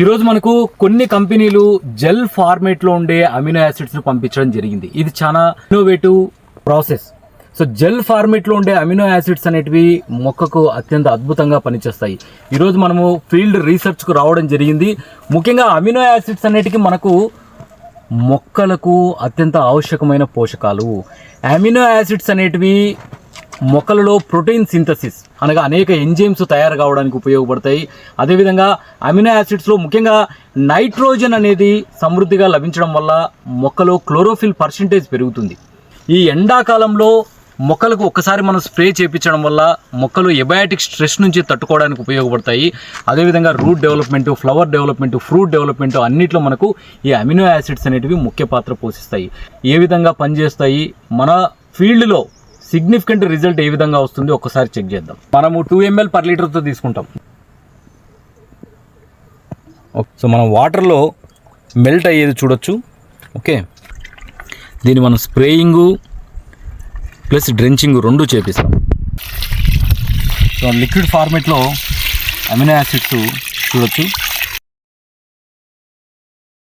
ఈరోజు మనకు కొన్ని కంపెనీలు జెల్ ఫార్మేట్లో ఉండే అమినో యాసిడ్స్ను పంపించడం జరిగింది. ఇది చాలా ఇన్నోవేటివ్ ప్రాసెస్ సో జెల్ ఫార్మేట్లో ఉండే అమినో యాసిడ్స్ అనేటివి మొక్కకు అత్యంత అద్భుతంగా పనిచేస్తాయి. ఈరోజు మనము ఫీల్డ్ రీసెర్చ్కు రావడం జరిగింది. ముఖ్యంగా అమినో యాసిడ్స్ అనేటికి మనకు మొక్కలకు అత్యంత ఆవశ్యకమైన పోషకాలు. అమినో యాసిడ్స్ అనేటివి మొక్కలలో ప్రోటీన్ సింథసిస్ అనగా అనేక ఎంజైమ్స్ తయారు కావడానికి ఉపయోగపడతాయి. అదేవిధంగా అమినో యాసిడ్స్లో ముఖ్యంగా నైట్రోజన్ అనేది సమృద్ధిగా లభించడం వల్ల మొక్కలో క్లోరోఫిల్ పర్సంటేజ్ పెరుగుతుంది. ఈ ఎండాకాలంలో మొక్కలకు ఒక్కసారి మనం స్ప్రే చేయించడం వల్ల మొక్కలు ఎబయాటిక్ స్ట్రెస్ నుంచి తట్టుకోవడానికి ఉపయోగపడతాయి. అదేవిధంగా root development flower development fruit development అన్నిట్లో మనకు ఈ అమినో యాసిడ్స్ అనేటివి ముఖ్య పాత్ర పోషిస్తాయి. ఏ విధంగా పనిచేస్తాయి? మన ఫీల్డ్లో సిగ్నిఫికెంట్ రిజల్ట్ ఏ విధంగా వస్తుంది ఒకసారి చెక్ చేద్దాం. మనము టూ ఎంఎల్ పర్ లీటర్తో తీసుకుంటాం. ఓకే. సో మనం వాటర్లో మెల్ట్ అయ్యేది చూడొచ్చు. ఓకే. దీన్ని మనం స్ప్రేయింగు ప్లస్ డ్రెంచింగ్ రెండు చేపిస్తాం. సో లిక్విడ్ ఫార్మేట్లో అమినో యాసిడ్స్ చూడొచ్చు.